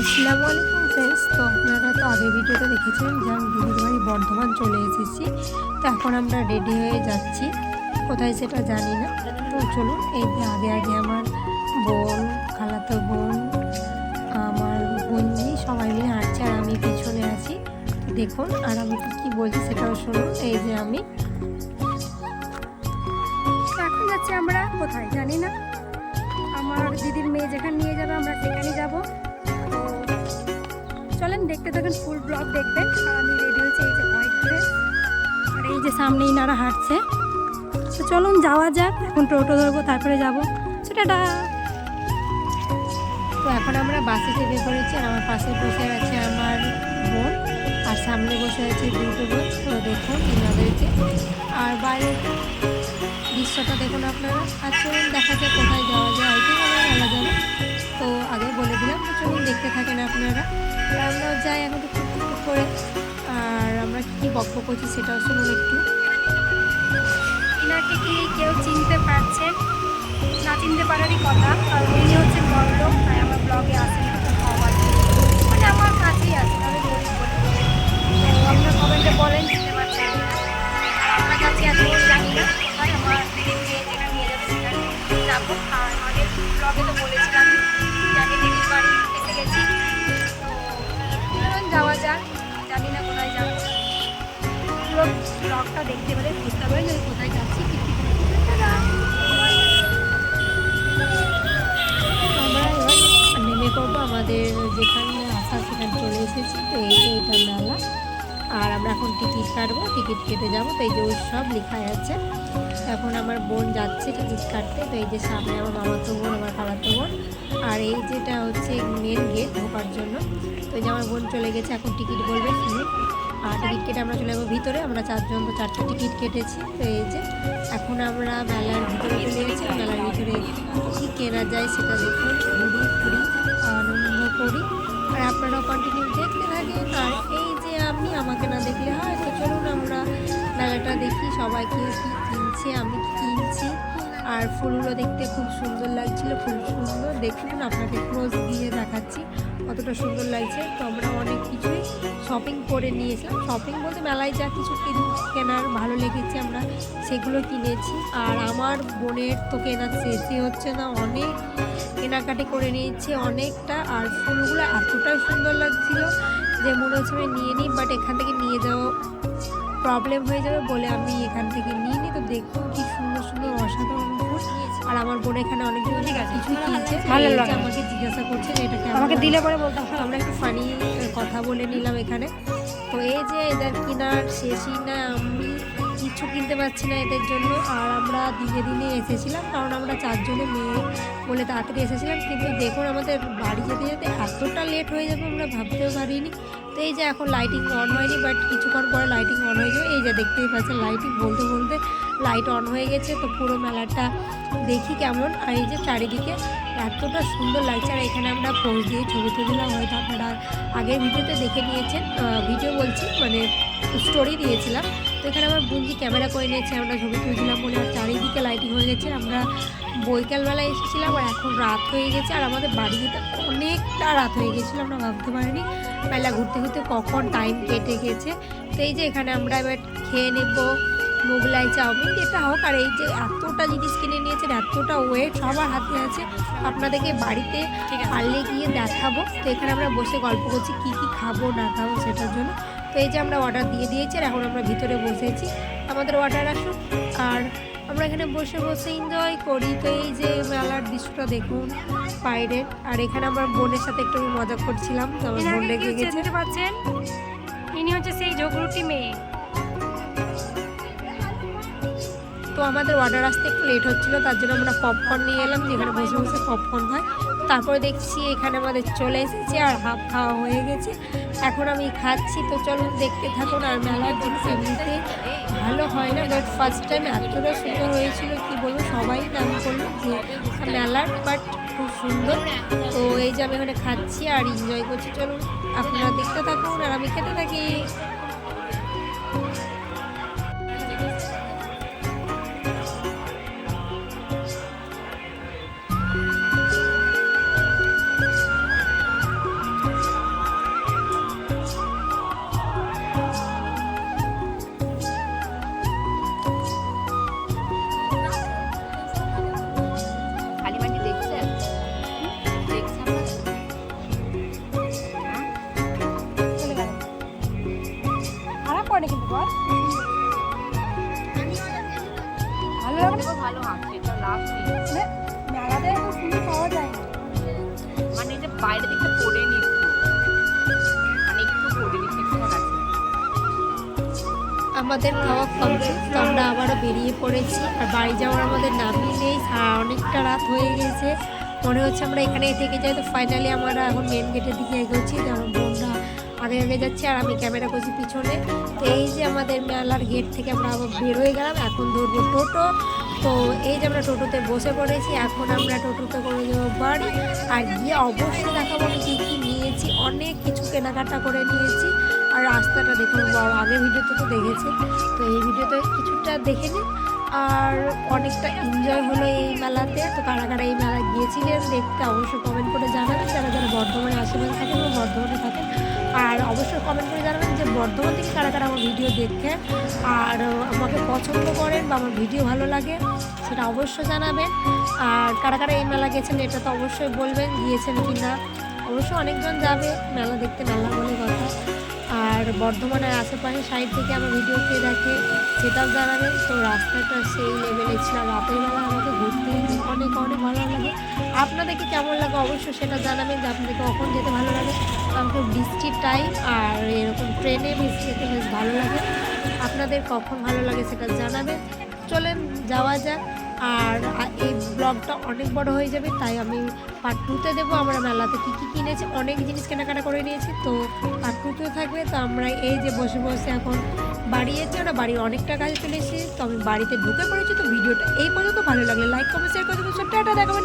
আসসালামু আলাইকুম ফ্রেন্ডস তো আপনারা তো আগের ভিডিওতে দেখেছেন যে আমি দিদির বর্ধমান চলে এসেছি। তো এখন আমরা রেডি হয়ে যাচ্ছি। কোথায় সেটা জানি না। তো চলুন, এই যে আগে আগে আমার বোন, খালাতো বোন, আমার বোনজি সবাই মিলে হাঁটছে আর আমি পিছনে আছি। দেখুন, আর আমি কি বলছি সেটাও শুনুন। এই যে আমি। এখন যাচ্ছি আমরা কোথায় জানি না। আমার দিদির মেয়ে যেখানে নিয়ে যাবে, আমরা সেখানে যাব। চলেন, দেখতে থাকেন ফুল ব্লগ দেখবেন আর আমি রেডি হয়েছি এই যে আর এই যে সামনে ইনারা হাঁটছে। তো চলুন, যাওয়া যাক। এখন টোটো ধরবো, তারপরে যাব। সেটা তো এখন আমরা বাসে চেপে পড়েছি, আর আমার পাশে বসে আছে আমার বোন, আর সামনে বসে আছে দুটো বোন। তো দেখুন এনাদেরকে আর বাইরের দৃশ্যটা দেখুন আপনারা। আর চলুন, দেখা যাক কোথায় যাওয়া যায়। মেলা যাব তো আগে বলে দিলাম তো চলুন দেখতে থাকেন আপনারা। আর আমরাও যাই এখন একটু টুকটুক করে, আর আমরা কী কী বক্ষ করছি সেটাও শুনুন একটু। ইনাকে কি কেউ চিনতে পারছেন না চিনতে পারারই কথা, কারণ উনি হচ্ছে বড়লোক তাই আমার ব্লগে আসেন খুব মানে আমার কাছেই আছে গরিব বলে তো আপনার কমেন্টে বলেন। জানি না কোথায় যাচ্ছি পুরো ব্লগটা দেখতে পেলে বুঝতে পারেন আমি কোথায় যাচ্ছি। আমরা এবার নেমে আমাদের যেখানে আসা সেখানে চলে এসেছি, তো এই এটা মেলা। এখন টিকিট কাটবো, টিকিট কেটে যাব, তো এই যে উৎসব লেখা আছে। এখন আমার বোন যাচ্ছে টিকিট কাটতে, তো এই যে সামনে আমার মামাতো বোন, আমার খালাতো বোন, আর এই যেটা হচ্ছে মেন গেট ঢোকার জন্য, তো যে আমার বোন চলে গেছে, এখন টিকিট বলবে শুনুন আর টিকিট কেটে আমরা চলে যাব ভিতরে, আমরা চারজন তো চারটে টিকিট কেটেছি, তো এই যে এখন আমরা মেলার ভিতরে চলে গেছি, মেলার ভিতরে কী কেনা যায় সেটা দেখুন। ঘুরি ঘুরি আনন্দ করি। আর আপনারাও কন্টিনিউ দেখতে থাকেন। আর এই যে আপনি আমাকে না দেখলে, হয়, তো চলুন আমরা মেলাটা দেখি, সবাই কি কিনছে, আমি কি কিনছি। আর ফুলগুলো দেখতে খুব সুন্দর লাগছিল, খুব সুন্দর। দেখুন, আপনাকে ক্লোজ দিয়ে দেখাচ্ছি কতটা সুন্দর লাগছে। তো আমরা অনেক কিছুই শপিং করে নিয়েছিলাম। শপিং বলতে মেলায় যা কিছু কিন- কেনার ভালো লেগেছে, আমরা সেগুলো কিনেছি। আর আমার বোনের তো কেনার শেষই হচ্ছে না, অনেক কেনাকাটি করে নিয়েছে অনেকটা আর ফুলগুলো এতটাই সুন্দর লাগছিল যে মনে হচ্ছে আমি নিয়ে নিই বাট এখান থেকে নিয়ে যাওয়া প্রবলেম হয়ে যাবে বলে আমি এখান থেকে নিয়ে নিই তো দেখুন কি সুন্দর সুন্দর অসাধারণ ফুল। আর আমার বোন এখানে অনেক। কিছু কিনছে। ভালো আমাকে জিজ্ঞাসা করছে যে এটা আমাকে দিলে পরে বলতাম তো আমরা একটু ফানি কথা বলে নিলাম এখানে। তো এই যে এদের কেনার শেষই না আমি কিছু কিনতে পারছি না এদের জন্য। আর আমরা দিনে দিনে এসেছিলাম, কারণ আমরা চারজনে মেয়ে বলে তাড়াতাড়ি এসেছিলাম। কিন্তু দেখুন আমাদের বাড়ি যেতে যেতে এতটা লেট হয়ে যাবে আমরা ভাবতেও পারিনি। তো এই যে এখন লাইটিং অন হয়নি বাট কিছুক্ষণ পরে লাইটিং অন হয়ে যাবে। এই যে দেখতেই পাচ্ছেন লাইটিং বলতে বলতে লাইট অন হয়ে গেছে। তো পুরো মেলাটা দেখি কেমন। আর এই যে চারিদিকে এতটা সুন্দর লাগছে। আর এখানে আমরা পোজ দিয়ে ছবি তুললাম হয়তো আপনারা আগের ভিডিওতে দেখে নিয়েছেন। ভিডিও বলছি মানে স্টোরি দিয়েছিলাম। তো এখানে আমার বুঞ্জি ক্যামেরা করে নিয়েছে আমরা ছবি তুলছিলাম বলে আর চারিদিকে লাইটিং হয়ে গেছে। আমরা বৈকালবেলায় এসেছিলাম আর এখন রাত হয়ে গেছে। আর আমাদের বাড়ি যেতে অনেকটা রাত হয়ে গেছিল আমরা ভাবতে পারিনি। মেলা ঘুরতে ঘুরতে কখন টাইম কেটে গেছে। তো এই যে এখানে আমরা এবার খেয়ে নেব মোগলাই চাউমিন যেটা হোক। আর এই যে এতটা জিনিস কিনে নিয়েছেন এতটা ওয়েট সবার হাতে আছে। আপনাদেরকে বাড়িতে পারলে গিয়ে দেখাবো। তো এখানে আমরা বসে গল্প করছি কি কি খাব না খাব সেটার জন্য। তো এই যে আমরা অর্ডার দিয়ে দিয়েছি আর এখন আমরা ভিতরে বসেছি। আমাদের অর্ডার আসুক। আর আমরা এখানে বসে বসে এনজয় করি। তো এই যে মেলার দৃশ্যটা দেখুন বাইরের আর এখানে আমার বোনের সাথে একটু আমি মজা করছিলাম। তো আমার বোন রেগে গেছে। পারছেন ইনি হচ্ছে সেই ঝগড়ুটি মেয়ে। তো আমাদের অর্ডার আসতে একটু লেট হচ্ছিল তার জন্য আমরা পপকর্ন নিয়ে এলাম। যেখানে বসে বসে পপকর্ন হয়। তারপরে দেখছি এখানে আমাদের চলে এসেছে আর হাফ খাওয়া হয়ে গেছে। এখন আমি খাচ্ছি, তো চলুন দেখতে থাকুন আর মেলার জিনিস এমনিতে ভালো হয় না বাট ফার্স্ট টাইম এতটা সুন্দর হয়েছিল, কি বলব, সবাই নাম করল যে মেলার বাট খুব সুন্দর। তো এই যে আমি এখানে খাচ্ছি আর এনজয় করছি। চলুন, আপনারা দেখতে থাকুন আর আমি খেতে থাকি। আমাদের খাওয়া কমপ্লিট আমরা আবারও বেরিয়ে পড়েছি। আর বাড়ি যাওয়ার আমাদের নামই নেই অনেকটা রাত হয়ে গেছে। মনে হচ্ছে আমরা এখানে থেকে যাই। তো ফাইনালি আমরা এখন মেন গেটের দিকে এগোচ্ছি যেমন বোনরা আগে যাচ্ছে আর আমি ক্যামেরা করছি পিছনে। এই যে আমাদের মেলার গেট থেকে আমরা আবার বের হয়ে গেলাম, এখন ধরবো টোটো। তো এই যে আমরা টোটোতে বসে পড়েছি, এখন আমরা টোটোতে করে যাব বাড়ি। আর গিয়ে অবশ্যই দেখাবো আমি কী কী নিয়েছি, অনেক কিছু কেনাকাটা করে নিয়েছি। আর রাস্তাটা দেখুন, বাবা, আগের ভিডিওতে তো দেখেছে। তো এই ভিডিওতে কিছুটা দেখে নিন। আর অনেকটা এনজয় হলো এই মেলাতে। তো কারা কারা এই মেলায় গিয়েছিলেন, দেখতে অবশ্যই কমেন্ট করে জানাবেন। যারা যারা বর্ধমানে আশেপাশে থাকেন বর্ধমানে থাকেন আর অবশ্যই কমেন্ট করে জানাবেন যে বর্ধমান থেকে কারা কারা আমার ভিডিও দেখে আর আমাকে পছন্দ করেন বা আমার ভিডিও ভালো লাগে, সেটা অবশ্যই জানাবেন। আর কারা কারা এই মেলা গেছেন, এটা তো অবশ্যই বলবেন, গিয়েছেন কি না অবশ্যই অনেকজন যাবে মেলা দেখতে, মেলা বলে কথা। আর বর্ধমানের আশেপাশে সাইড থেকে আমার ভিডিও কে দেখে, সেটাও জানাবেন। তো রাস্তাটা সেই লেভেলে ছিল। রাতের বেলা আমাকে ঘুরতে অনেক অনেক ভালো লাগে। আপনাদেরকে কেমন লাগে অবশ্যই সেটা জানাবেন যে আপনাদেরকে কখন যেতে ভালো লাগে। আমাকে বৃষ্টির টাইম আর এরকম ট্রেনে বেশি যেতে বেশ ভালো লাগে। আপনাদের কখন ভালো লাগে সেটা জানাবেন। চলেন, যাওয়া যাক। আর এই ব্লগটা অনেক বড় হয়ে যাবে, তাই আমি পার্ট টুতে দেবো। আমরা মেলাতে কী কী কিনেছি, অনেক জিনিস কেনাকাটা করে নিয়েছি। তো পার্ট টুতে থাকবে, তো আমরা এই যে বসে বসে এখন বাড়ি এসেছি, আমরা বাড়ির অনেকটা কাজে এসেছি তো আমি বাড়িতে ঢুকে পড়েছি, তো ভিডিওটা এই পর্যন্ত ভালো লাগলে লাইক কমেন্ট শেয়ার করে দেবো সব টাটা দেখাবেন